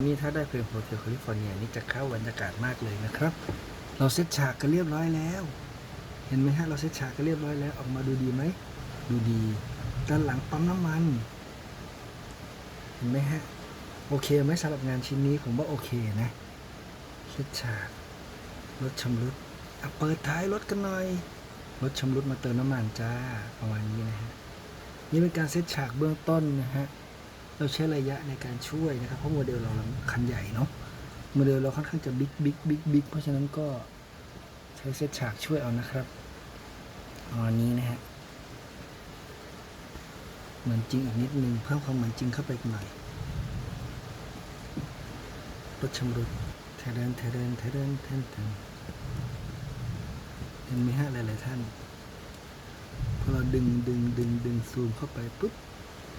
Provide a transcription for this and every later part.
นี่ถ้าได้เพลงโฮเทลแคลิฟอร์เนียนี่จะเข้าบรรยากาศมากเลยนะครับ เราเซตฉากกันเรียบร้อยแล้ว เห็นไหมฮะเราเซตฉากกันเรียบร้อยแล้วออกมาดูดีไหมดูดีด้านหลังปั๊มน้ำมัน เห็นไหมฮะโอเคไหมสำหรับงานชิ้นนี้ผมว่าโอเคนะเซตฉากรถชำรุดอะเปิดท้ายรถกันหน่อยรถชำรุดมาเติมน้ำมันจ้าประมาณนี้นะฮะนี่เป็นการเซตฉากเบื้องต้นนะฮะ เราใช้ระยะในการช่วยนะครับ เพราะโมเดลเราคันใหญ่เนาะโมเดลเราค่อนข้างจะบิ๊กบิ๊กบิ๊กบิ๊กเพราะฉะนั้นก็ใช้เซตฉากช่วยเอานะครับอันนี้นะฮะเหมือนจริงอีกนิดนึงเพิ่มความเหมือนจริงเข้าไปหน่อยรถชำรุดเทเดนเทเดนเทเดนเทนเทนเห็นไหมฮะหลายๆท่านพอเราดึงดึงดึงดึงซูมเข้าไปปุ๊บ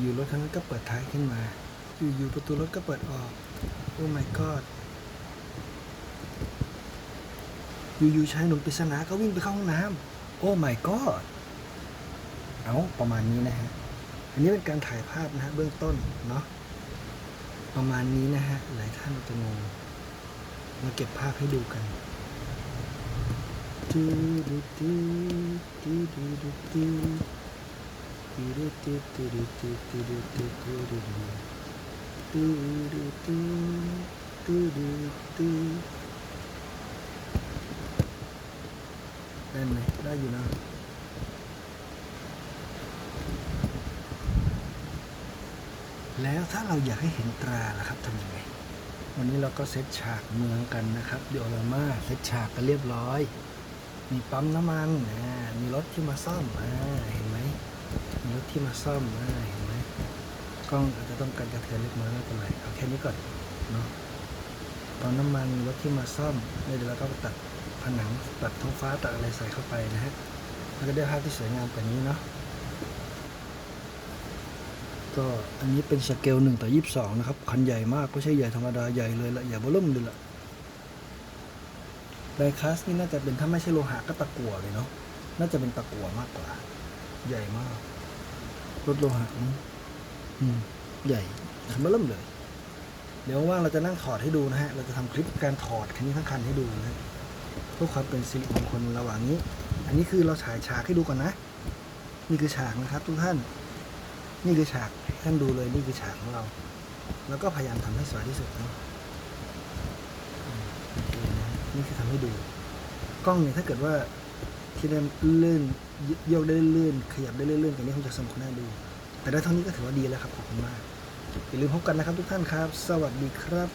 อยู่ๆรถคันนั้นก็เปิดท้ายขึ้นมา อยู่ๆประตูรถก็เปิดออก โอ้ my god อยู่ๆชายหนุ่มปริศนาก็วิ่งไปเข้าห้องน้ำโอ้ my god เอาประมาณนี้นะฮะ อันนี้เป็นการถ่ายภาพนะฮะเบื้องต้นเนาะ ประมาณนี้นะฮะ หลายท่านอาจะงง มาเก็บภาพให้ดูกันดูดูดูดูดูดู ได้ไหมได้อยู่นะแล้วถ้าเราอยากให้เห็นตราล่ะครับทำยังไง วันนี้เราก็เซตฉากเมืองกันนะครับเดี๋ยวเรามาเซตฉากกันเรียบร้อย มีปั๊มน้ำมันอ่ามีรถที่มาซ่อมอ่าเห็นไหม รถที่มาซ่อมอ่าเห็นไหมกล้องอาจจะต้องการกระเทือนเล็กน้อยไม่เป็นไรเอาแค่นี้ก่อนเนาะตอนน้ำมันรถที่มาซ่อมเนี่ยเดี๋ยวเราก็ตัดผนังตัดท้องฟ้าตัดอะไรใส่เข้าไปนะฮะแล้วก็ได้ภาพที่สวยงามกว่านี้เนาะก็อันนี้เป็นสเกลหนึ่งต่อยี่สิบสองนะครับคันใหญ่มากไม่ใช่ใหญ่ธรรมดาใหญ่เลยละใหญ่เบิ่มเลยละไดคัสนี่น่าจะเป็นถ้าไม่ใช่โลหะก็ตะกั่วเลยเนาะน่าจะเป็นตะกั่วมากกว่า ใหญ่มากรถโลหะนี่อืมใหญ่คันเบอร์เริ่มเลย เดี๋ยวว่างเราจะนั่งถอดให้ดูนะฮะ เราจะทำคลิปการถอดคันนี้ทั้งคันให้ดูนะฮะเพื่อความเป็นสิริมงคลระหว่างนี้ อันนี้คือเราฉายฉากให้ดูก่อนนะ นี่คือฉากนะครับ ทุกท่าน นี่คือฉากให้ท่านดูเลยนี่คือฉากของเรา แล้วก็พยายามทำให้สวยที่สุดเนาะอืมโอเคนะฮะนี่คือทำให้ดู กล้องเนี่ยถ้าเกิดว่า ที่ได้ลื่นโยกได้ลื่นขยับได้ลื่นๆกันนี้คงจะสนุกน่าดู แต่ได้เท่านี้ก็ถือว่าดีแล้วครับขอบคุณมากอย่าลืมพบกันนะครับทุกท่านครับ สวัสดีครับ